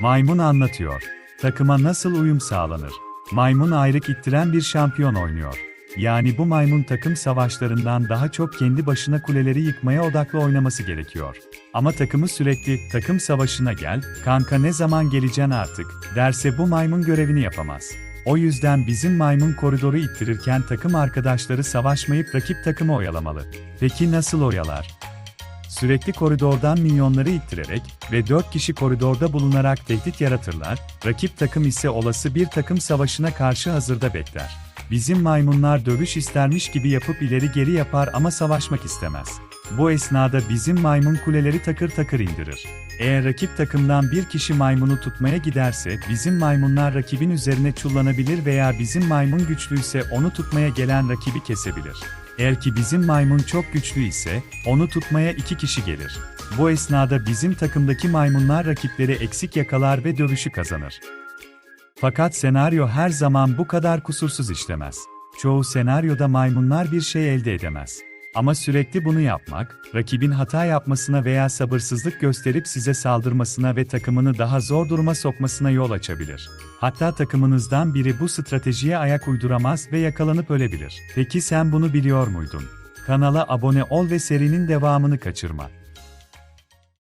Maymun anlatıyor. Takıma nasıl uyum sağlanır? Maymun ayrık ittiren bir şampiyon oynuyor. Yani bu maymun takım savaşlarından daha çok kendi başına kuleleri yıkmaya odaklı oynaması gerekiyor. Ama takımı sürekli takım savaşına gel, kanka ne zaman geleceksin artık derse bu maymun görevini yapamaz. O yüzden bizim maymun koridoru ittirirken takım arkadaşları savaşmayıp rakip takımı oyalamalı. Peki nasıl oyalar? Sürekli koridordan minyonları ittirerek ve 4 kişi koridorda bulunarak tehdit yaratırlar, rakip takım ise olası bir takım savaşına karşı hazırda bekler. Bizim maymunlar dövüş istermiş gibi yapıp ileri geri yapar ama savaşmak istemez. Bu esnada bizim maymun kuleleri takır takır indirir. Eğer rakip takımdan bir kişi maymunu tutmaya giderse bizim maymunlar rakibin üzerine çullanabilir veya bizim maymun güçlüyse onu tutmaya gelen rakibi kesebilir. Eğer ki bizim maymun çok güçlü ise, onu tutmaya iki kişi gelir. Bu esnada bizim takımdaki maymunlar rakipleri eksik yakalar ve dövüşü kazanır. Fakat senaryo her zaman bu kadar kusursuz işlemez. Çoğu senaryoda maymunlar bir şey elde edemez. Ama sürekli bunu yapmak, rakibin hata yapmasına veya sabırsızlık gösterip size saldırmasına ve takımını daha zor duruma sokmasına yol açabilir. Hatta takımınızdan biri bu stratejiye ayak uyduramaz ve yakalanıp ölebilir. Peki sen bunu biliyor muydun? Kanala abone ol ve serinin devamını kaçırma.